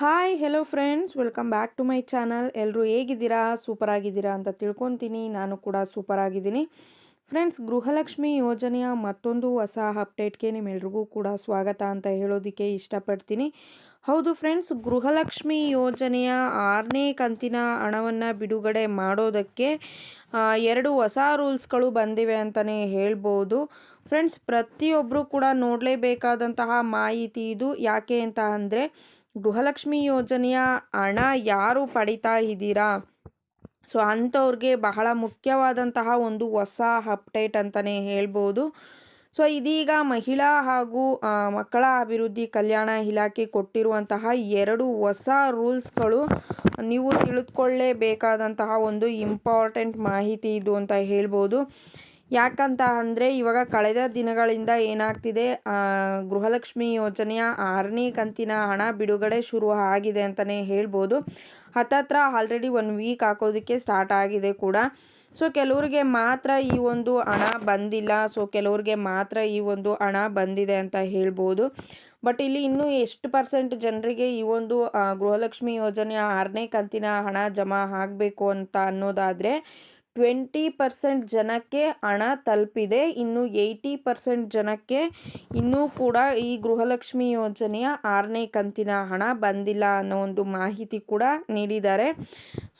Hi hello friends welcome back to my channel ಎಲ್ಲರೂ ಹೇಗಿದ್ದೀರಾ? Super ಆಗಿದ್ದೀರಾ ಅಂತ ತಿಳ್ಕೊತೀನಿ. ನಾನು ಕೂಡ ಸೂಪರ್ ಆಗಿದ್ದೀನಿ ಫ್ರೆಂಡ್ಸ್ ಗೃಹಲಕ್ಷ್ಮಿ ಯೋಜನೆಯ ಮತ್ತೊಂದು ಹೊಸ ಅಪ್ಡೇಟ್ಗೆ ನಿಮ್ಮೆಲ್ರಿಗೂ ಕೂಡ ಸ್ವಾಗತ ಅಂತ ಹೇಳೋದಕ್ಕೆ ಇಷ್ಟಪಡ್ತೀನಿ. ಹೌದು ಫ್ರೆಂಡ್ಸ್ ಗೃಹಲಕ್ಷ್ಮಿ ಯೋಜನೆಯ ಆರನೇ ಕಂತಿನ ಹಣವನ್ನು ಬಿಡುಗಡೆ ಮಾಡೋದಕ್ಕೆ ಎರಡು ಹೊಸ ರೂಲ್ಸ್ಗಳು ಬಂದಿವೆ ಅಂತಲೇ ಹೇಳ್ಬೋದು. ಫ್ರೆಂಡ್ಸ್ ಪ್ರತಿಯೊಬ್ಬರು ಕೂಡ ನೋಡಲೇಬೇಕಾದಂತಹ ಮಾಹಿತಿ ಇದು ಯಾಕೆ ಅಂತ ಅಂದರೆ ಗೃಹಲಕ್ಷ್ಮಿ ಯೋಜನೆಯ ಹಣ ಯಾರು ಪಡಿತಾ ಇದ್ದೀರಾ? ಸೊ, ಅಂಥವ್ರಿಗೆ ಬಹಳ ಮುಖ್ಯವಾದಂತಹ ಒಂದು ಹೊಸ ಅಪ್ಡೇಟ್ ಅಂತಲೇ ಹೇಳ್ಬೋದು. ಸೊ, ಇದೀಗ ಮಹಿಳಾ ಹಾಗೂ ಮಕ್ಕಳ ಅಭಿವೃದ್ಧಿ ಕಲ್ಯಾಣ ಇಲಾಖೆ ಕೊಟ್ಟಿರುವಂತಹ ಎರಡು ಹೊಸ ರೂಲ್ಸ್ಗಳು ನೀವು ತಿಳಿದುಕೊಳ್ಳೇಬೇಕಾದಂತಹ ಒಂದು ಇಂಪಾರ್ಟೆಂಟ್ ಮಾಹಿತಿ ಇದು ಅಂತ ಹೇಳ್ಬೋದು. ಯಾಕಂತ ಅಂದರೆ ಇವಾಗ ಕಳೆದ ದಿನಗಳಿಂದ ಏನಾಗ್ತಿದೆ ಗೃಹಲಕ್ಷ್ಮಿ ಯೋಜನೆಯ ಆರನೇ ಕಂತಿನ ಹಣ ಬಿಡುಗಡೆ ಶುರು ಆಗಿದೆ ಅಂತಲೇ ಹೇಳ್ಬೋದು. ಹತ್ತತ್ರ ಆಲ್ರೆಡಿ ಒನ್ ವೀಕ್ ಹಾಕೋದಕ್ಕೆ ಸ್ಟಾರ್ಟ್ ಆಗಿದೆ ಕೂಡ. ಸೊ ಕೆಲವರಿಗೆ ಮಾತ್ರ ಈ ಒಂದು ಹಣ ಬಂದಿಲ್ಲ. ಸೊ ಕೆಲವರಿಗೆ ಮಾತ್ರ ಈ ಒಂದು ಹಣ ಬಂದಿದೆ ಅಂತ ಹೇಳ್ಬೋದು. ಬಟ್ ಇಲ್ಲಿ ಇನ್ನೂ ಎಷ್ಟು ಪರ್ಸೆಂಟ್ ಜನರಿಗೆ ಈ ಒಂದು ಗೃಹಲಕ್ಷ್ಮಿ ಯೋಜನೆಯ ಆರನೇ ಕಂತಿನ ಹಣ ಜಮಾ ಆಗಬೇಕು ಅಂತ ಅನ್ನೋದಾದರೆ ಟ್ವೆಂಟಿ ಪರ್ಸೆಂಟ್ ಜನಕ್ಕೆ ಹಣ ತಲುಪಿದೆ, ಇನ್ನು ಏಯ್ಟಿ ಪರ್ಸೆಂಟ್ ಜನಕ್ಕೆ ಇನ್ನೂ ಕೂಡ ಈ ಗೃಹಲಕ್ಷ್ಮಿ ಯೋಜನೆಯ ಆರನೇ ಕಂತಿನ ಹಣ ಬಂದಿಲ್ಲ ಅನ್ನೋ ಒಂದು ಮಾಹಿತಿ ಕೂಡ ನೀಡಿದ್ದಾರೆ.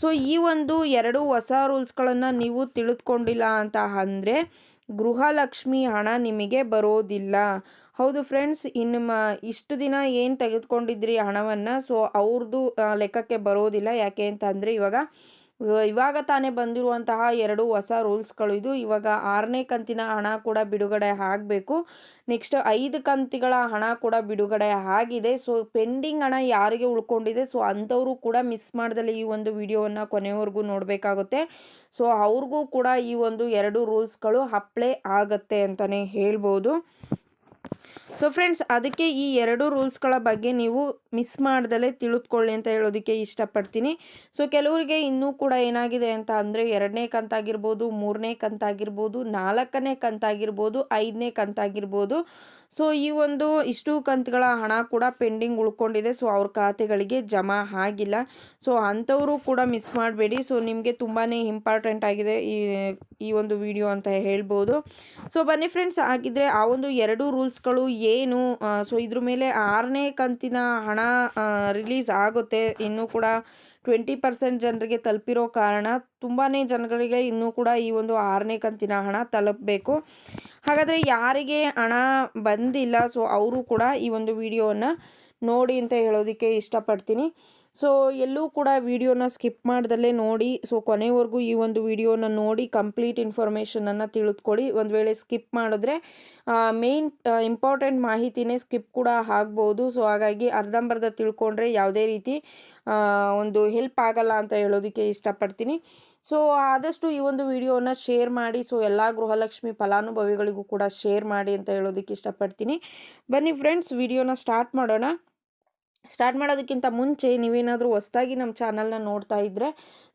ಸೊ ಈ ಒಂದು ಎರಡು ಹೊಸ ರೂಲ್ಸ್ಗಳನ್ನು ನೀವು ತಿಳಿದುಕೊಂಡಿಲ್ಲ ಅಂತ ಅಂದರೆ ಗೃಹಲಕ್ಷ್ಮಿ ಹಣ ನಿಮಗೆ ಬರೋದಿಲ್ಲ. ಹೌದು ಫ್ರೆಂಡ್ಸ್ ಇನ್ನು ಮ, ಇಷ್ಟು ದಿನ ಏನು ತೆಗೆದುಕೊಂಡಿದ್ರಿ ಹಣವನ್ನು? ಸೊ ಅವ್ರದ್ದು ಲೆಕ್ಕಕ್ಕೆ ಬರೋದಿಲ್ಲ. ಯಾಕೆ ಅಂತ ಅಂದರೆ ಇವಾಗ ಇವ- ಇವಾಗ ತಾನೇ ಬಂದಿರುವಂತಹ ಎರಡು ಹೊಸ ರೂಲ್ಸ್ಗಳು ಇದು. ಇವಾಗ ಆರನೇ ಕಂತಿನ ಹಣ ಕೂಡ ಬಿಡುಗಡೆ ಆಗಬೇಕು. ನೆಕ್ಸ್ಟ್ ಐದು ಕಂತಿಗಳ ಹಣ ಕೂಡ ಬಿಡುಗಡೆ ಆಗಿದೆ. ಸೊ ಪೆಂಡಿಂಗ್ ಹಣ ಯಾರಿಗೆ ಉಳ್ಕೊಂಡಿದೆ? ಸೊ ಅಂಥವರು ಕೂಡ ಮಿಸ್ ಮಾಡ್ದಲ್ಲಿ ಈ ಒಂದು ವಿಡಿಯೋವನ್ನು ಕೊನೆಯವರೆಗೂ ನೋಡಬೇಕಾಗುತ್ತೆ. ಸೊ ಅವ್ರಿಗೂ ಕೂಡ ಈ ಒಂದು ಎರಡು ರೂಲ್ಸ್ಗಳು ಅಪ್ಲೈ ಆಗುತ್ತೆ ಅಂತಲೇ ಹೇಳ್ಬೋದು. ಸೊ ಫ್ರೆಂಡ್ಸ್ ಅದಕ್ಕೆ ಈ ಎರಡು ರೂಲ್ಸ್ಗಳ ಬಗ್ಗೆ ನೀವು ಮಿಸ್ ಮಾಡ್ದಲೇ ತಿಳಿದುಕೊಳ್ಳಿ ಅಂತ ಹೇಳೋದಕ್ಕೆ ಇಷ್ಟಪಡ್ತೀನಿ. ಸೊ ಕೆಲವರಿಗೆ ಇನ್ನೂ ಕೂಡ ಏನಾಗಿದೆ ಅಂತ ಅಂದರೆ ಎರಡನೇ ಕಂತಾಗಿರ್ಬೋದು, ಮೂರನೇ ಕಂತಾಗಿರ್ಬೋದು, ನಾಲ್ಕನೇ ಕಂತಾಗಿರ್ಬೋದು, ಐದನೇ ಕಂತಾಗಿರ್ಬೋದು. ಸೊ ಈ ಒಂದು ಇಷ್ಟು ಕಂತುಗಳ ಹಣ ಕೂಡ ಪೆಂಡಿಂಗ್ ಉಳ್ಕೊಂಡಿದೆ. ಸೊ ಅವ್ರ ಖಾತೆಗಳಿಗೆ ಜಮಾ ಆಗಿಲ್ಲ. ಸೊ ಅಂಥವರು ಕೂಡ ಮಿಸ್ ಮಾಡಬೇಡಿ. ಸೊ ನಿಮಗೆ ತುಂಬಾ ಇಂಪಾರ್ಟೆಂಟ್ ಆಗಿದೆ ಈ ಈ ಒಂದು ವಿಡಿಯೋ ಅಂತ ಹೇಳ್ಬೋದು. ಸೊ ಬನ್ನಿ ಫ್ರೆಂಡ್ಸ್ ಆಗಿದ್ರೆ ಆ ಒಂದು ಎರಡು ರೂಲ್ಸ್ಗಳು ಏನು ಸೊ ಇದ್ರ ಮೇಲೆ ಆರನೇ ಕಂತಿನ ಹಣ ರಿಲೀಸ್ ಆಗುತ್ತೆ. ಇನ್ನೂ ಕೂಡ ಟ್ವೆಂಟಿ ಪರ್ಸೆಂಟ್ ಜನರಿಗೆ ತಲುಪಿರೋ ಕಾರಣ ತುಂಬಾ ಜನಗಳಿಗೆ ಇನ್ನೂ ಕೂಡ ಈ ಒಂದು ಆರನೇ ಕಂತಿನ ಹಣ ತಲುಪಬೇಕು. ಹಾಗಾದರೆ ಯಾರಿಗೆ ಹಣ ಬಂದಿಲ್ಲ ಸೊ ಅವರು ಕೂಡ ಈ ಒಂದು ವಿಡಿಯೋವನ್ನು ನೋಡಿ ಅಂತ ಹೇಳೋದಕ್ಕೆ ಇಷ್ಟಪಡ್ತೀನಿ. ಸೊ ಎಲ್ಲೂ ಕೂಡ ವಿಡಿಯೋನ ಸ್ಕಿಪ್ ಮಾಡ್ದಲ್ಲೇ ನೋಡಿ. ಸೊ ಕೊನೆವರೆಗೂ ಈ ಒಂದು ವಿಡಿಯೋನ ನೋಡಿ, ಕಂಪ್ಲೀಟ್ ಇನ್ಫಾರ್ಮೇಷನನ್ನು ತಿಳಿದುಕೊಳ್ಳಿ ಒಂದು ವೇಳೆ ಸ್ಕಿಪ್ ಮಾಡಿದ್ರೆ ಮೇನ್ ಇಂಪಾರ್ಟೆಂಟ್ ಮಾಹಿತಿನೇ ಸ್ಕಿಪ್ ಕೂಡ ಆಗ್ಬೋದು. ಸೊ ಹಾಗಾಗಿ ಅರ್ಧಂಬರ್ಧ ತಿಳ್ಕೊಂಡ್ರೆ ಯಾವುದೇ ರೀತಿ ಒಂದು ಹೆಲ್ಪ್ ಆಗಲ್ಲ ಅಂತ ಹೇಳೋದಕ್ಕೆ ಇಷ್ಟಪಡ್ತೀನಿ. ಸೊ ಆದಷ್ಟು ಈ ಒಂದು ವಿಡಿಯೋನ ಶೇರ್ ಮಾಡಿ. ಸೊ ಎಲ್ಲ ಗೃಹಲಕ್ಷ್ಮಿ ಫಲಾನುಭವಿಗಳಿಗೂ ಕೂಡ ಶೇರ್ ಮಾಡಿ ಅಂತ ಹೇಳೋದಕ್ಕೆ ಇಷ್ಟಪಡ್ತೀನಿ. ಬನ್ನಿ ಫ್ರೆಂಡ್ಸ್ ವಿಡಿಯೋನ ಸ್ಟಾರ್ಟ್ ಮಾಡೋಣ. ಸ್ಟಾರ್ಟ್ ಮಾಡೋದಕ್ಕಿಂತ ಮುಂಚೆ ನೀವೇನಾದರೂ ಹೊಸದಾಗಿ ನಮ್ಮ ಚಾನಲ್ನ ನೋಡ್ತಾ ಇದ್ದರೆ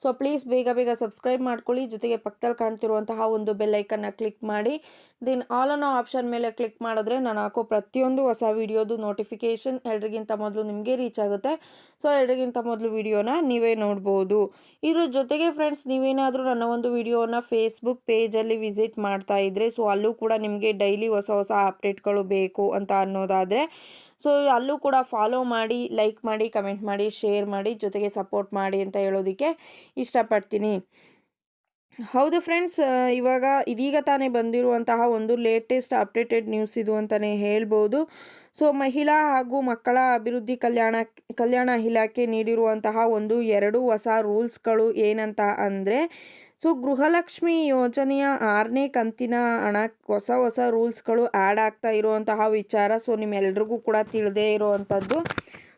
ಸೊ ಪ್ಲೀಸ್ ಬೇಗ ಬೇಗ ಸಬ್ಸ್ಕ್ರೈಬ್ ಮಾಡ್ಕೊಳ್ಳಿ. ಜೊತೆಗೆ ಪಕ್ಕದಲ್ಲಿ ಕಾಣ್ತಿರುವಂತಹ ಒಂದು ಬೆಲ್ಲೈಕನ್ನ ಕ್ಲಿಕ್ ಮಾಡಿ. ದೆನ್ ಆಲ್ ಅನ್ನೋ ಆಪ್ಷನ್ ಮೇಲೆ ಕ್ಲಿಕ್ ಮಾಡಿದ್ರೆ ನಾನು ಹಾಕೋ ಪ್ರತಿಯೊಂದು ಹೊಸ ವೀಡಿಯೋದು ನೋಟಿಫಿಕೇಷನ್ ಎಲ್ರಿಗಿಂತ ಮೊದಲು ನಿಮಗೆ ರೀಚ್ ಆಗುತ್ತೆ. ಸೊ ಎಲ್ರಿಗಿಂತ ಮೊದಲು ವಿಡಿಯೋನ ನೀವೇ ನೋಡ್ಬೋದು. ಇದ್ರ ಜೊತೆಗೆ ಫ್ರೆಂಡ್ಸ್, ನೀವೇನಾದರೂ ನನ್ನ ಒಂದು ವಿಡಿಯೋನ ಫೇಸ್ಬುಕ್ ಪೇಜಲ್ಲಿ ವಿಸಿಟ್ ಮಾಡ್ತಾ ಇದ್ದರೆ ಸೊ ಅಲ್ಲೂ ಕೂಡ ನಿಮಗೆ ಡೈಲಿ ಹೊಸ ಹೊಸ ಅಪ್ಡೇಟ್ಗಳು ಬೇಕು ಅಂತ ಅನ್ನೋದಾದರೆ ಸೊ ಅಲ್ಲೂ ಕೂಡ ಫಾಲೋ ಮಾಡಿ ಲೈಕ್ ಮಾಡಿ ಕಮೆಂಟ್ ಮಾಡಿ ಶೇರ್ ಮಾಡಿ, ಜೊತೆಗೆ ಸಪೋರ್ಟ್ ಮಾಡಿ ಅಂತ ಹೇಳೋದಕ್ಕೆ ಇಷ್ಟಪಡ್ತೀನಿ. ಹೌದು ಫ್ರೆಂಡ್ಸ್ ಇವಾಗ ಇದೀಗ ತಾನೇ ಬಂದಿರುವಂತಹ ಒಂದು ಲೇಟೆಸ್ಟ್ ಅಪ್ಡೇಟೆಡ್ ನ್ಯೂಸ್ ಇದು ಅಂತಲೇ ಹೇಳ್ಬೋದು. ಸೊ ಮಹಿಳಾ ಹಾಗೂ ಮಕ್ಕಳ ಅಭಿವೃದ್ಧಿ ಕಲ್ಯಾಣ ಕಲ್ಯಾಣ ಇಲಾಖೆ ನೀಡಿರುವಂತಹ ಒಂದು ಎರಡು ಹೊಸ ರೂಲ್ಸ್ಗಳು ಏನಂತ ಅಂದರೆ ಸೊ ಗೃಹಲಕ್ಷ್ಮಿ ಯೋಜನೆಯ ಆರನೇ ಕಂತಿನ ಹಣ, ಹೊಸ ಹೊಸ ರೂಲ್ಸ್ಗಳು ಆ್ಯಡ್ ಆಗ್ತಾ ಇರುವಂತಹ ವಿಚಾರ ಸೊ ನಿಮ್ಮೆಲ್ರಿಗೂ ಕೂಡ ತಿಳಿದೇ ಇರುವಂಥದ್ದು.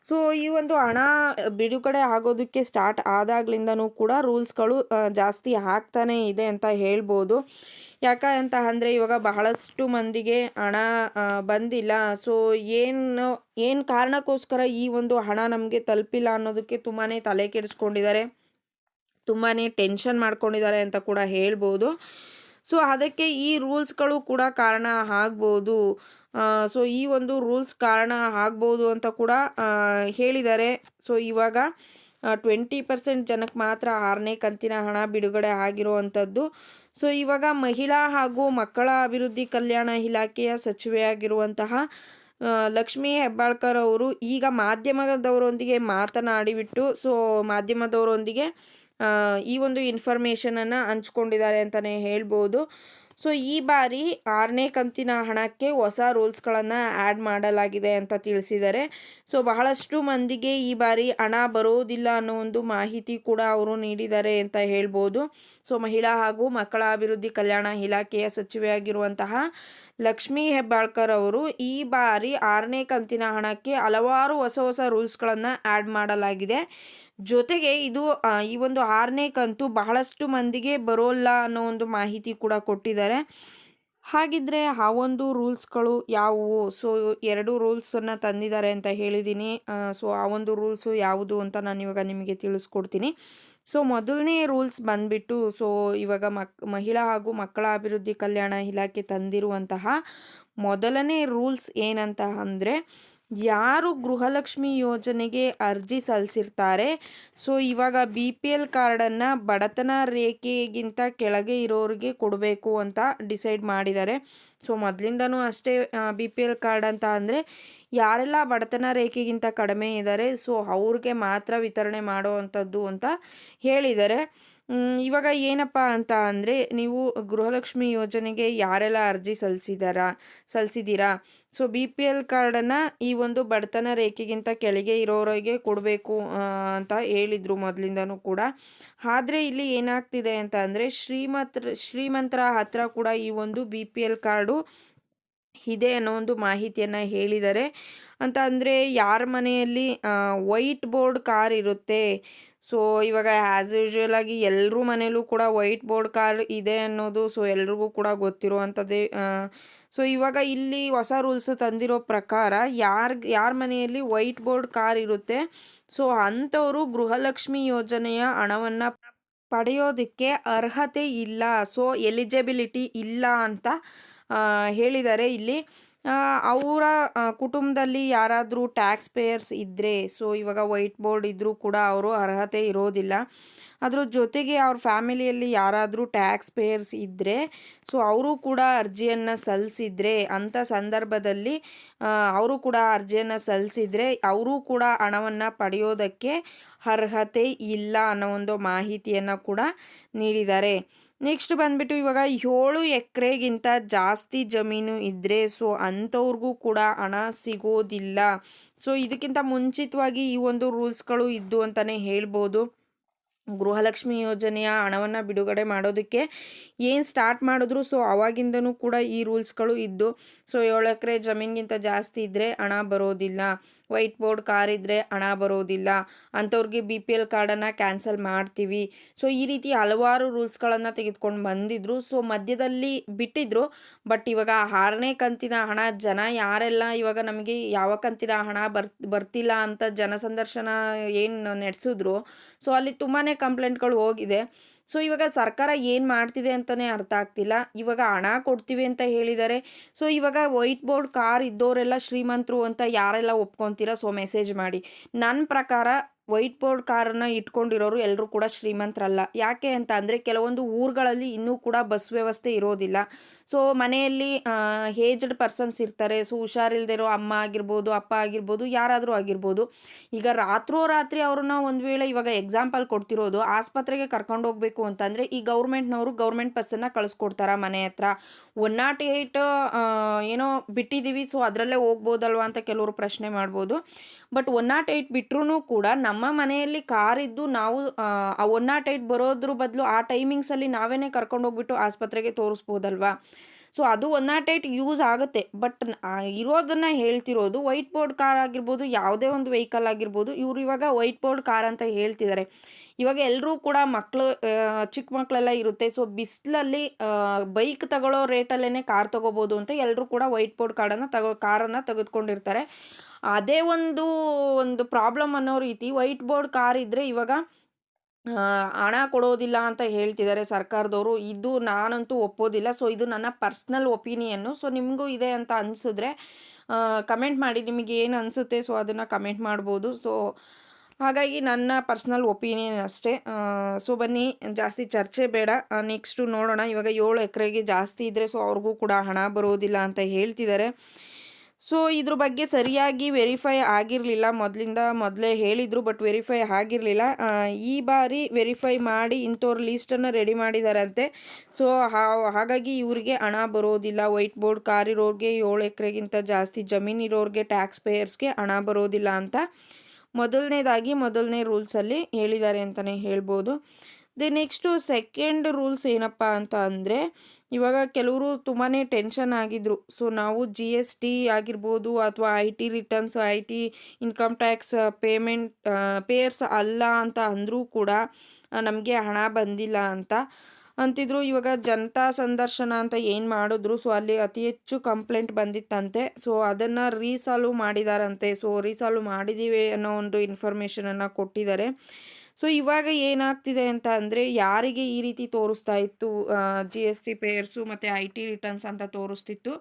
ಸೊ ಈ ಒಂದು ಹಣ ಬಿಡುಗಡೆ ಆಗೋದಕ್ಕೆ ಸ್ಟಾರ್ಟ್ ಆದಾಗ್ಲಿಂದನೂ ಕೂಡ ರೂಲ್ಸ್ಗಳು ಜಾಸ್ತಿ ಆಗ್ತಾನೇ ಇದೆ ಅಂತ ಹೇಳ್ಬೋದು. ಯಾಕ ಅಂತ ಅಂದರೆ, ಇವಾಗ ಬಹಳಷ್ಟು ಮಂದಿಗೆ ಹಣ ಬಂದಿಲ್ಲ. ಸೊ ಏನು ಏನು ಕಾರಣಕ್ಕೋಸ್ಕರ ಈ ಒಂದು ಹಣ ನಮಗೆ ತಲುಪಿಲ್ಲ ಅನ್ನೋದಕ್ಕೆ ತುಂಬಾ ತಲೆ ಕೆಡಿಸ್ಕೊಂಡಿದ್ದಾರೆ. ತುಂಬಾ ಟೆನ್ಷನ್ ಮಾಡ್ಕೊಂಡಿದ್ದಾರೆ ಅಂತ ಕೂಡ ಹೇಳ್ಬೋದು. ಸೊ, ಅದಕ್ಕೆ ಈ ರೂಲ್ಸ್ಗಳು ಕೂಡ ಕಾರಣ ಆಗ್ಬೋದು. ಸೊ, ಈ ಒಂದು ರೂಲ್ಸ್ ಕಾರಣ ಆಗ್ಬೋದು ಅಂತ ಕೂಡ ಹೇಳಿದ್ದಾರೆ. ಸೊ, ಇವಾಗ ಟ್ವೆಂಟಿ ಪರ್ಸೆಂಟ್ ಜನಕ್ಕೆ ಮಾತ್ರ ಆರನೇ ಕಂತಿನ ಹಣ ಬಿಡುಗಡೆ ಆಗಿರುವಂಥದ್ದು. ಸೊ, ಇವಾಗ ಮಹಿಳಾ ಹಾಗೂ ಮಕ್ಕಳ ಅಭಿವೃದ್ಧಿ ಕಲ್ಯಾಣ ಇಲಾಖೆಯ ಸಚಿವೆಯಾಗಿರುವಂತಹ ಲಕ್ಷ್ಮಿ ಹೆಬ್ಬಾಳ್ಕರ್ ಅವರು ಈಗ ಮಾಧ್ಯಮದವರೊಂದಿಗೆ ಮಾತನಾಡಿಬಿಟ್ಟು, ಸೊ, ಮಾಧ್ಯಮದವರೊಂದಿಗೆ ಈ ಒಂದು ಇನ್ಫಾರ್ಮೇಷನನ್ನು ಹಂಚ್ಕೊಂಡಿದ್ದಾರೆ ಅಂತಲೇ ಹೇಳ್ಬೋದು. ಸೊ ಈ ಬಾರಿ ಆರನೇ ಕಂತಿನ ಹಣಕ್ಕೆ ಹೊಸ ರೂಲ್ಸ್ಗಳನ್ನು ಆ್ಯಡ್ ಮಾಡಲಾಗಿದೆ ಅಂತ ತಿಳಿಸಿದ್ದಾರೆ. ಸೊ ಬಹಳಷ್ಟು ಮಂದಿಗೆ ಈ ಬಾರಿ ಹಣ ಬರೋದಿಲ್ಲ ಅನ್ನೋ ಒಂದು ಮಾಹಿತಿ ಕೂಡ ಅವರು ನೀಡಿದ್ದಾರೆ ಅಂತ ಹೇಳ್ಬೋದು. ಸೊ ಮಹಿಳಾ ಹಾಗೂ ಮಕ್ಕಳ ಅಭಿವೃದ್ಧಿ ಕಲ್ಯಾಣ ಇಲಾಖೆಯ ಸಚಿವೆಯಾಗಿರುವಂತಹ ಲಕ್ಷ್ಮೀ ಹೆಬ್ಬಾಳ್ಕರ್ ಅವರು ಈ ಬಾರಿ ಆರನೇ ಕಂತಿನ ಹಣಕ್ಕೆ ಹಲವಾರು ಹೊಸ ಹೊಸ ರೂಲ್ಸ್ಗಳನ್ನು ಆ್ಯಡ್ ಮಾಡಲಾಗಿದೆ. ಜೊತೆಗೆ ಇದು ಈ ಒಂದು ಆರನೇ ಕಂತು ಬಹಳಷ್ಟು ಮಂದಿಗೆ ಬರೋಲ್ಲ ಅನ್ನೋ ಒಂದು ಮಾಹಿತಿ ಕೂಡ ಕೊಟ್ಟಿದ್ದಾರೆ. ಹಾಗಿದ್ರೆ ಆ ಒಂದು ರೂಲ್ಸ್ಗಳು ಯಾವುವು? ಸೊ, ಎರಡು ರೂಲ್ಸನ್ನು ತಂದಿದ್ದಾರೆ ಅಂತ ಹೇಳಿದ್ದೀನಿ. ಸೊ, ಆ ಒಂದು ರೂಲ್ಸು ಯಾವುದು ಅಂತ ನಾನು ಇವಾಗ ನಿಮಗೆ ತಿಳಿಸ್ಕೊಡ್ತೀನಿ. ಸೊ, ಮೊದಲನೇ ರೂಲ್ಸ್ ಬಂದ್ಬಿಟ್ಟು, ಸೊ, ಇವಾಗ ಮಕ್, ಮಹಿಳಾ ಹಾಗೂ ಮಕ್ಕಳ ಅಭಿವೃದ್ಧಿ ಕಲ್ಯಾಣ ಇಲಾಖೆ ತಂದಿರುವಂತಹ ಮೊದಲನೇ ರೂಲ್ಸ್ ಏನಂತ ಅಂದರೆ ಯಾರು ಗೃಹಲಕ್ಷ್ಮಿ ಯೋಜನೆಗೆ ಅರ್ಜಿ ಸಲ್ಲಿಸಿರ್ತಾರೆ? ಸೊ, ಇವಾಗ ಬಿ ಪಿ ಎಲ್ ಕಾರ್ಡನ್ನು ಬಡತನ ರೇಖೆಗಿಂತ ಕೆಳಗೆ ಇರೋರಿಗೆ ಕೊಡಬೇಕು ಅಂತ ಡಿಸೈಡ್ ಮಾಡಿದ್ದಾರೆ. ಸೊ, ಮೊದಲಿಂದನೂ ಅಷ್ಟೇ ಬಿ ಪಿ ಎಲ್ ಕಾರ್ಡ್ ಅಂತ ಅಂದರೆ ಯಾರೆಲ್ಲ ಬಡತನ ರೇಖೆಗಿಂತ ಕಡಿಮೆ ಇದ್ದಾರೆ ಸೊ, ಅವ್ರಿಗೆ ಮಾತ್ರ ವಿತರಣೆ ಮಾಡುವಂಥದ್ದು ಅಂತ ಹೇಳಿದ್ದಾರೆ. ಇವಾಗ ಏನಪ್ಪ ಅಂತ ಅಂದರೆ ನೀವು ಗೃಹಲಕ್ಷ್ಮಿ ಯೋಜನೆಗೆ ಯಾರೆಲ್ಲ ಅರ್ಜಿ ಸಲ್ಲಿಸಿದಾರಾ ಸಲ್ಲಿಸಿದ್ದೀರಾ ಸೊ ಬಿ ಪಿ ಎಲ್ ಕಾರ್ಡನ್ನು ಈ ಒಂದು ಬಡತನ ರೇಖೆಗಿಂತ ಕೆಳಗೆ ಇರೋರಿಗೆ ಕೊಡಬೇಕು ಅಂತ ಹೇಳಿದರು ಮೊದಲಿಂದನೂ ಕೂಡ. ಆದರೆ ಇಲ್ಲಿ ಏನಾಗ್ತಿದೆ ಅಂತ ಅಂದರೆ ಶ್ರೀಮಂತರ ಶ್ರೀಮಂತರ ಹತ್ರ ಕೂಡ ಈ ಒಂದು ಬಿ ಪಿ ಎಲ್ ಕಾರ್ಡು ಇದೆ ಅನ್ನೋ ಒಂದು ಮಾಹಿತಿಯನ್ನು ಹೇಳಿದ್ದಾರೆ ಅಂತ ಅಂದರೆ ಯಾರ ಮನೆಯಲ್ಲಿ ವೈಟ್ ಬೋರ್ಡ್ ಕಾರ್ ಇರುತ್ತೆ ಸೊ ಇವಾಗ ಆ್ಯಸ್ ಯೂಶ್ವಲ್ ಆಗಿ ಎಲ್ಲರೂ ಮನೇಲೂ ಕೂಡ ವೈಟ್ ಬೋರ್ಡ್ ಕಾರ್ ಇದೆ ಅನ್ನೋದು ಸೊ ಎಲ್ರಿಗೂ ಕೂಡ ಗೊತ್ತಿರುವಂಥದ್ದೇ ಸೊ ಇವಾಗ ಇಲ್ಲಿ ಹೊಸ ರೂಲ್ಸ್ ತಂದಿರೋ ಪ್ರಕಾರ ಯಾರ ಯಾರ ಮನೆಯಲ್ಲಿ ವೈಟ್ ಬೋರ್ಡ್ ಕಾರ್ ಇರುತ್ತೆ ಸೊ ಅಂಥವರು ಗೃಹಲಕ್ಷ್ಮಿ ಯೋಜನೆಯ ಹಣವನ್ನು ಪಡೆಯೋದಕ್ಕೆ ಅರ್ಹತೆ ಇಲ್ಲ ಸೊ ಎಲಿಜಿಬಿಲಿಟಿ ಇಲ್ಲ ಅಂತ ಹೇಳಿದ್ದಾರೆ ಇಲ್ಲಿ. ಅವರ ಕುಟುಂಬದಲ್ಲಿ ಯಾರಾದರೂ ಟ್ಯಾಕ್ಸ್ ಪೇಯರ್ಸ್ ಇದ್ದರೆ ಸೊ ಇವಾಗ ವೈಟ್ ಬೋರ್ಡ್ ಇದ್ದರೂ ಕೂಡ ಅವರು ಅರ್ಹತೆ ಇರೋದಿಲ್ಲ. ಅದ್ರ ಜೊತೆಗೆ ಅವ್ರ ಫ್ಯಾಮಿಲಿಯಲ್ಲಿ ಯಾರಾದರೂ ಟ್ಯಾಕ್ಸ್ ಪೇಯರ್ಸ್ ಇದ್ದರೆ ಸೊ ಅವರು ಕೂಡ ಅರ್ಜಿಯನ್ನು ಸಲ್ಲಿಸಿದರೆ ಅಂಥ ಸಂದರ್ಭದಲ್ಲಿ ಅವರು ಕೂಡ ಅರ್ಜಿಯನ್ನು ಸಲ್ಲಿಸಿದರೆ ಅವರು ಕೂಡ ಹಣವನ್ನು ಪಡೆಯೋದಕ್ಕೆ ಅರ್ಹತೆ ಇಲ್ಲ ಅನ್ನೋ ಒಂದು ಮಾಹಿತಿಯನ್ನು ಕೂಡ ನೀಡಿದ್ದಾರೆ. ನೆಕ್ಸ್ಟ್ ಬಂದ್ಬಿಟ್ಟು ಇವಾಗ ಏಳು ಎಕರೆಗಿಂತ ಜಾಸ್ತಿ ಜಮೀನು ಇದ್ದರೆ ಸೊ ಅಂಥವ್ರಿಗೂ ಕೂಡ ಹಣ ಸಿಗೋದಿಲ್ಲ. ಸೊ ಇದಕ್ಕಿಂತ ಮುಂಚಿತವಾಗಿ ಈ ಒಂದು ರೂಲ್ಸ್ಗಳು ಇದ್ದು ಅಂತಲೇ ಹೇಳ್ಬೋದು. ಗೃಹಲಕ್ಷ್ಮಿ ಯೋಜನೆಯ ಹಣವನ್ನು ಬಿಡುಗಡೆ ಮಾಡೋದಕ್ಕೆ ಏನು ಸ್ಟಾರ್ಟ್ ಮಾಡಿದ್ರು ಸೊ ಅವಾಗಿಂದನೂ ಕೂಡ ಈ ರೂಲ್ಸ್ಗಳು ಇದ್ದು, ಸೊ ಏಳು ಎಕರೆ ಜಮೀನಿಗಿಂತ ಜಾಸ್ತಿ ಇದ್ದರೆ ಹಣ ಬರೋದಿಲ್ಲ. ವೈಟ್ ಬೋರ್ಡ್ ಕಾರ್ ಇದ್ದರೆ ಹಣ ಬರೋದಿಲ್ಲ. ಅಂಥವ್ರಿಗೆ ಬಿ ಪಿ ಎಲ್ ಕಾರ್ಡನ್ನು ಕ್ಯಾನ್ಸಲ್ ಮಾಡ್ತೀವಿ. ಸೊ ಈ ರೀತಿ ಹಲವಾರು ರೂಲ್ಸ್ಗಳನ್ನು ತೆಗೆದುಕೊಂಡು ಬಂದಿದ್ರು. ಸೊ ಮಧ್ಯದಲ್ಲಿ ಬಿಟ್ಟಿದ್ರು. ಬಟ್ ಇವಾಗ ಆರನೇ ಕಂತಿನ ಹಣ, ಜನ ಯಾರೆಲ್ಲ ಇವಾಗ ನಮಗೆ ಯಾವ ಕಂತಿನ ಹಣ ಬರ್, ಬರ್ತಿಲ್ಲ ಅಂತ ಜನಸಂದರ್ಶನ ಏನು ನಡೆಸಿದ್ರು. ಸೊ ಅಲ್ಲಿ ತುಂಬಾ ಕಂಪ್ಲೇಂಟ್ಗಳು ಹೋಗಿದೆ. ಸೊ, ಇವಾಗ ಸರ್ಕಾರ ಏನು ಮಾಡ್ತಿದೆ ಅಂತಲೇ ಅರ್ಥ ಆಗ್ತಿಲ್ಲ. ಇವಾಗ ಹಣ ಕೊಡ್ತೀವಿ ಅಂತ ಹೇಳಿದ್ದಾರೆ ಸೊ, ಇವಾಗ ವೈಟ್ ಬೋರ್ಡ್ ಕಾರ್ ಇದ್ದವರೆಲ್ಲ ಶ್ರೀಮಂತರು ಅಂತ ಯಾರೆಲ್ಲ ಒಪ್ಕೊತೀರಾ? ಸೊ ಮೆಸೇಜ್ ಮಾಡಿ. ನನ್ನ ಪ್ರಕಾರ ವೈಟ್ ಬೋರ್ಡ್ ಕಾರನ್ನು ಇಟ್ಕೊಂಡಿರೋರು ಎಲ್ಲರೂ ಕೂಡ ಶ್ರೀಮಂತರಲ್ಲ. ಯಾಕೆ ಅಂತ ಅಂದರೆ ಕೆಲವೊಂದು ಊರುಗಳಲ್ಲಿ ಇನ್ನೂ ಕೂಡ ಬಸ್ ವ್ಯವಸ್ಥೆ ಇರೋದಿಲ್ಲ. ಸೊ ಮನೆಯಲ್ಲಿ ಏಜ್ಡ್ ಪರ್ಸನ್ಸ್ ಇರ್ತಾರೆ. ಸೊ ಹುಷಾರಿಲ್ದಿರೋ ಅಮ್ಮ ಆಗಿರ್ಬೋದು, ಅಪ್ಪ ಆಗಿರ್ಬೋದು, ಯಾರಾದರೂ ಆಗಿರ್ಬೋದು. ಈಗ ರಾತ್ರೋರಾತ್ರಿ ಅವ್ರನ್ನ ಒಂದು ವೇಳೆ ಇವಾಗ ಎಕ್ಸಾಂಪಲ್ ಕೊಡ್ತಿರೋದು, ಆಸ್ಪತ್ರೆಗೆ ಕರ್ಕೊಂಡು ಹೋಗ್ಬೇಕು ಅಂತಂದರೆ ಈ ಗೌರ್ಮೆಂಟ್ನವರು ಗೌರ್ಮೆಂಟ್ ಬಸ್ಸನ್ನು ಕಳಿಸ್ಕೊಡ್ತಾರೆ ಮನೆ ಹತ್ರ. ಒನ್ ನಾಟ್ ಏಯ್ಟ್ ಏನೋ ಬಿಟ್ಟಿದ್ದೀವಿ ಸೊ ಅದರಲ್ಲೇ ಹೋಗ್ಬೋದಲ್ವಾ ಅಂತ ಕೆಲವರು ಪ್ರಶ್ನೆ ಮಾಡ್ಬೋದು. ಬಟ್ ಒನ್ ನಾಟ್ ಏಯ್ಟ್ ಬಿಟ್ರೂ ಕೂಡ ನಮ್ಮ ಮನೆಯಲ್ಲಿ ಕಾರ್ ಇದ್ದು ನಾವು, ಆ ಒನ್ ನಾಟ್ ಏಯ್ಟ್ ಬರೋದ್ರ ಬದಲು ಆ ಟೈಮಿಂಗ್ಸಲ್ಲಿ ನಾವೇನೇ ಕರ್ಕೊಂಡು ಹೋಗ್ಬಿಟ್ಟು ಆಸ್ಪತ್ರೆಗೆ ತೋರಿಸ್ಬೋದಲ್ವಾ? ಸೊ ಅದು ಒನ್ ನಾಟ್ ಏಟ್ ಯೂಸ್ ಆಗುತ್ತೆ. ಬಟ್ ಇರೋದನ್ನು ಹೇಳ್ತಿರೋದು ವೈಟ್ ಬೋರ್ಡ್ ಕಾರ್ ಆಗಿರ್ಬೋದು, ಯಾವುದೇ ಒಂದು ವೆಹಿಕಲ್ ಆಗಿರ್ಬೋದು, ಇವರು ಇವಾಗ ವೈಟ್ ಬೋರ್ಡ್ ಕಾರ್ ಅಂತ ಹೇಳ್ತಿದ್ದಾರೆ ಇವಾಗ ಎಲ್ಲರೂ ಕೂಡ ಮಕ್ಕಳು ಚಿಕ್ಕ ಮಕ್ಕಳೆಲ್ಲ ಇರುತ್ತೆ. ಸೊ ಬಿಸಿಲಲ್ಲಿ ಬೈಕ್ ತಗೊಳ್ಳೋ ರೇಟಲ್ಲೇ ಕಾರ್ ತಗೋಬೋದು ಅಂತ ಎಲ್ಲರೂ ಕೂಡ ವೈಟ್ ಬೋರ್ಡ್ ಕಾರ್ಡನ್ನು ತಗೋ ಕಾರನ್ನು ತೆಗೆದುಕೊಂಡಿರ್ತಾರೆ. ಅದೇ ಒಂದು ಒಂದು ಪ್ರಾಬ್ಲಮ್ ಅನ್ನೋ ರೀತಿ ವೈಟ್ ಬೋರ್ಡ್ ಕಾರ್ ಇದ್ದರೆ ಇವಾಗ ಹಣ ಕೊಡೋದಿಲ್ಲ ಅಂತ ಹೇಳ್ತಿದ್ದಾರೆ ಸರ್ಕಾರದವರು. ಇದು ನಾನಂತೂ ಒಪ್ಪೋದಿಲ್ಲ. ಸೊ ಇದು ನನ್ನ ಪರ್ಸ್ನಲ್ ಒಪಿನಿಯನ್ನು ಸೊ ನಿಮಗೂ ಇದೆ ಅಂತ ಅನಿಸಿದ್ರೆ ಕಮೆಂಟ್ ಮಾಡಿ. ನಿಮಗೆ ಏನು ಅನಿಸುತ್ತೆ? ಸೊ ಅದನ್ನು ಕಮೆಂಟ್ ಮಾಡ್ಬೋದು. ಸೊ ಹಾಗಾಗಿ ನನ್ನ ಪರ್ಸ್ನಲ್ ಒಪಿನಿಯನ್ ಅಷ್ಟೇ. ಸೊ ಬನ್ನಿ. ಜಾಸ್ತಿ ಚರ್ಚೆ ಬೇಡ. ನೆಕ್ಸ್ಟು ನೋಡೋಣ. ಇವಾಗ ಏಳು ಎಕರೆಗೆ ಜಾಸ್ತಿ ಇದ್ದರೆ ಸೊ ಅವ್ರಿಗೂ ಕೂಡ ಹಣ ಬರೋದಿಲ್ಲ ಅಂತ ಹೇಳ್ತಿದ್ದಾರೆ. ಸೊ ಇದ್ರ ಬಗ್ಗೆ ಸರಿಯಾಗಿ ವೆರಿಫೈ ಆಗಿರಲಿಲ್ಲ. ಮೊದಲಿಂದ ಮೊದಲೇ ಹೇಳಿದರು ಬಟ್ ವೆರಿಫೈ ಆಗಿರಲಿಲ್ಲ. ಈ ಬಾರಿ ವೆರಿಫೈ ಮಾಡಿ ಇಂಥವ್ರ ಲೀಸ್ಟನ್ನು ರೆಡಿ ಮಾಡಿದಾರಂತೆ. ಸೊ ಹಾಗಾಗಿ ಇವರಿಗೆ ಹಣ ಬರೋದಿಲ್ಲ. ವೈಟ್ ಬೋರ್ಡ್ ಕಾರ್ ಇರೋರಿಗೆ ಏಳು ಎಕರೆಗಿಂತ ಜಾಸ್ತಿ ಜಮೀನು ಇರೋರಿಗೆ ಟ್ಯಾಕ್ಸ್ ಪೇಯರ್ಸ್ಗೆ ಹಣ ಬರೋದಿಲ್ಲ ಅಂತ ಮೊದಲನೇದಾಗಿ ಮೊದಲನೇ ರೂಲ್ಸಲ್ಲಿ ಹೇಳಿದ್ದಾರೆ ಅಂತಲೇ ಹೇಳ್ಬೋದು. ದೆ ನೆಕ್ಸ್ಟು ಸೆಕೆಂಡ್ ರೂಲ್ಸ್ ಏನಪ್ಪ ಅಂತ ಅಂದರೆ, ಇವಾಗ ಕೆಲವರು ತುಂಬಾ ಟೆನ್ಷನ್ ಆಗಿದ್ರು. ಸೊ ನಾವು ಜಿ ಎಸ್ ಟಿ ಆಗಿರ್ಬೋದು ಅಥವಾ I T returns I T income tax payment payers ಅಲ್ಲ ಅಂತ ಅಂದರೂ ಕೂಡ ನಮಗೆ ಹಣ ಬಂದಿಲ್ಲ ಅಂತ ಅಂತಿದ್ರು. ಇವಾಗ ಜನತಾ ಸಂದರ್ಶನ ಅಂತ ಏನು ಮಾಡಿದ್ರು ಸೊ ಅಲ್ಲಿ ಅತಿ ಹೆಚ್ಚು ಕಂಪ್ಲೇಂಟ್ ಬಂದಿತ್ತಂತೆ. ಸೊ ಅದನ್ನು ರೀಸಾಲ್ವ್ ಮಾಡಿದಾರಂತೆ. ಸೊ ರೀಸಾಲ್ವ್ ಮಾಡಿದ್ದೀವಿ ಅನ್ನೋ ಒಂದು ಇನ್ಫಾರ್ಮೇಷನನ್ನು ಕೊಟ್ಟಿದ್ದಾರೆ. ಸೊ, ಇವಾಗ ಏನಾಗ್ತಿದೆ ಅಂತ ಅಂದರೆ, ಯಾರಿಗೆ ಈ ರೀತಿ ತೋರಿಸ್ತಾ ಇತ್ತು ಜಿ ಎಸ್ ಟಿ ಪೇಯರ್ಸು ಮತ್ತು ಐ ಟಿ ರಿಟರ್ನ್ಸ್ ಅಂತ ತೋರಿಸ್ತಿತ್ತು,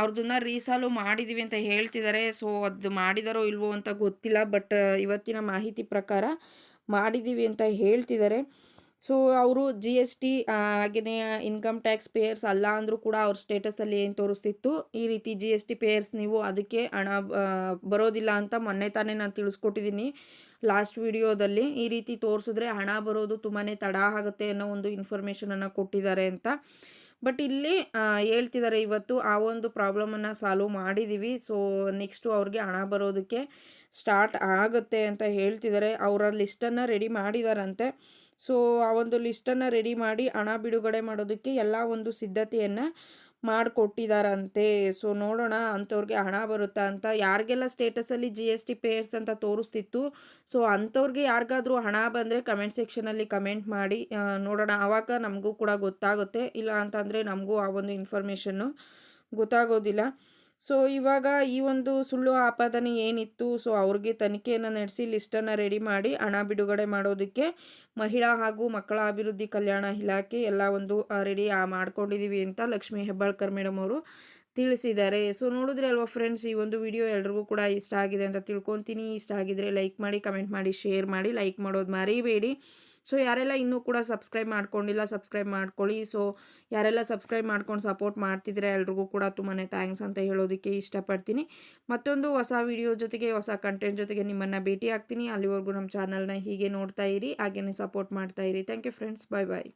ಅವ್ರದನ್ನ ರೀಸಾಲು ಮಾಡಿದ್ದೀವಿ ಅಂತ ಹೇಳ್ತಿದ್ದಾರೆ ಸೊ, ಅದು ಮಾಡಿದಾರೋ ಇಲ್ವೋ ಅಂತ ಗೊತ್ತಿಲ್ಲ ಬಟ್ ಇವತ್ತಿನ ಮಾಹಿತಿ ಪ್ರಕಾರ ಮಾಡಿದ್ದೀವಿ ಅಂತ ಹೇಳ್ತಿದ್ದಾರೆ ಸೊ, ಅವರು ಜಿ ಎಸ್ ಟಿ ಹಾಗೆಯೇ ಇನ್ಕಮ್ ಟ್ಯಾಕ್ಸ್ ಪೇಯರ್ಸ್ ಅಲ್ಲ ಅಂದರೂ ಕೂಡ ಅವ್ರ ಸ್ಟೇಟಸಲ್ಲಿ ಏನು ತೋರಿಸ್ತಿತ್ತು, ಈ ರೀತಿ ಜಿ ಎಸ್ ಟಿ ಪೇಯರ್ಸ್ ನೀವು ಅದಕ್ಕೆ ಹಣ ಬರೋದಿಲ್ಲ ಅಂತ ಮೊನ್ನೆ ತಾನೇ ನಾನು ತಿಳಿಸ್ಕೊಟ್ಟಿದ್ದೀನಿ ಲಾಸ್ಟ್ ವಿಡಿಯೋದಲ್ಲಿ ಈ ರೀತಿ ತೋರಿಸಿದ್ರೆ ಹಣ ಬರೋದು ತುಂಬಾ ತಡ ಆಗುತ್ತೆ ಅನ್ನೋ ಒಂದು ಇನ್ಫಾರ್ಮೇಷನನ್ನು ಕೊಟ್ಟಿದ್ದಾರೆ ಅಂತ. ಬಟ್ ಇಲ್ಲಿ ಹೇಳ್ತಿದ್ದಾರೆ ಇವತ್ತು ಆ ಒಂದು ಪ್ರಾಬ್ಲಮನ್ನು ಸಾಲ್ವ್ ಮಾಡಿದ್ದೀವಿ ಸೊ ನೆಕ್ಸ್ಟು ಅವ್ರಿಗೆ ಹಣ ಬರೋದಕ್ಕೆ ಸ್ಟಾರ್ಟ್ ಆಗುತ್ತೆ ಅಂತ ಹೇಳ್ತಿದ್ದಾರೆ. ಅವರ ಲಿಸ್ಟನ್ನು ರೆಡಿ ಮಾಡಿದಾರಂತೆ. ಸೊ ಆ ಒಂದು ಲಿಸ್ಟನ್ನು ರೆಡಿ ಮಾಡಿ ಹಣ ಬಿಡುಗಡೆ ಮಾಡೋದಕ್ಕೆ ಎಲ್ಲ ಒಂದು ಸಿದ್ಧತೆಯನ್ನು ಮಾಡಿಕೊಟ್ಟಿದ್ದಾರಂತೆ ಸೊ ನೋಡೋಣ ಅಂಥವ್ರಿಗೆ ಹಣ ಬರುತ್ತಾ ಅಂತ. ಯಾರಿಗೆಲ್ಲ ಸ್ಟೇಟಸಲ್ಲಿ ಜಿ ಎಸ್ ಟಿ ಪೇಯರ್ಸ್ ಅಂತ ತೋರಿಸ್ತಿತ್ತು ಸೊ ಅಂಥವ್ರಿಗೆ ಯಾರಿಗಾದರೂ ಹಣ ಬಂದರೆ ಕಮೆಂಟ್ ಸೆಕ್ಷನಲ್ಲಿ ಕಮೆಂಟ್ ಮಾಡಿ ನೋಡೋಣ. ಆವಾಗ ನಮಗೂ ಕೂಡ ಗೊತ್ತಾಗುತ್ತೆ. ಇಲ್ಲ ಅಂತಂದರೆ ನಮಗೂ ಆ ಒಂದು ಇನ್ಫಾರ್ಮೇಷನ್ನು ಗೊತ್ತಾಗೋದಿಲ್ಲ. ಸೊ, ಇವಾಗ ಈ ಒಂದು ಸುಳ್ಳು ಆಪಾದನೆ ಏನಿತ್ತು, ಸೊ, ಅವ್ರಿಗೆ ತನಿಖೆಯನ್ನು ನಡೆಸಿ, ಲಿಸ್ಟನ್ನು ರೆಡಿ ಮಾಡಿ, ಹಣ ಬಿಡುಗಡೆ ಮಾಡೋದಕ್ಕೆ ಮಹಿಳಾ ಹಾಗೂ ಮಕ್ಕಳ ಅಭಿವೃದ್ಧಿ ಕಲ್ಯಾಣ ಇಲಾಖೆ ಎಲ್ಲ ಒಂದು ರೆಡಿ ಮಾಡ್ಕೊಂಡಿದ್ದೀವಿ ಅಂತ ಲಕ್ಷ್ಮೀ ಹೆಬ್ಬಾಳ್ಕರ್ ಮೇಡಮ್ ಅವರು ತಿಳಿಸಿದ್ದಾರೆ. ಸೊ, ನೋಡಿದ್ರೆ ಅಲ್ವಾ ಫ್ರೆಂಡ್ಸ್, ಈ ಒಂದು ವಿಡಿಯೋ ಎಲ್ರಿಗೂ ಕೂಡ ಇಷ್ಟ ಆಗಿದೆ ಅಂತ ತಿಳ್ಕೊತೀನಿ. ಇಷ್ಟ ಆಗಿದ್ರೆ ಲೈಕ್ ಮಾಡಿ, ಕಮೆಂಟ್ ಮಾಡಿ, ಶೇರ್ ಮಾಡಿ, ಲೈಕ್ ಮಾಡೋದು ಮರಿಬೇಡಿ. ಸೊ ಯಾರೆಲ್ಲ ಇನ್ನೂ ಕೂಡ ಸಬ್ಸ್ಕ್ರೈಬ್ ಮಾಡ್ಕೊಂಡಿಲ್ಲ ಸಬ್ಸ್ಕ್ರೈಬ್ ಮಾಡ್ಕೊಳ್ಳಿ. ಸೊ ಯಾರೆಲ್ಲ ಸಬ್ಸ್ಕ್ರೈಬ್ ಮಾಡ್ಕೊಂಡು ಸಪೋರ್ಟ್ ಮಾಡ್ತಿದ್ರೆ ಎಲ್ರಿಗೂ ಕೂಡ ತುಂಬಾ ಥ್ಯಾಂಕ್ಸ್ ಅಂತ ಹೇಳೋದಕ್ಕೆ ಇಷ್ಟಪಡ್ತೀನಿ. ಮತ್ತೊಂದು ಹೊಸ ವಿಡಿಯೋ ಜೊತೆಗೆ, ಹೊಸ ಕಂಟೆಂಟ್ ಜೊತೆಗೆ ನಿಮ್ಮನ್ನು ಭೇಟಿ ಆಗ್ತೀನಿ ಅಲ್ಲಿವರೆಗೂ ನಮ್ಮ ಚಾನಲ್ನ ಹೀಗೆ ನೋಡ್ತಾ ಇರಿ ಹಾಗೆಯೇ ಸಪೋರ್ಟ್ ಮಾಡ್ತಾ ಇರಿ. Thank you friends bye bye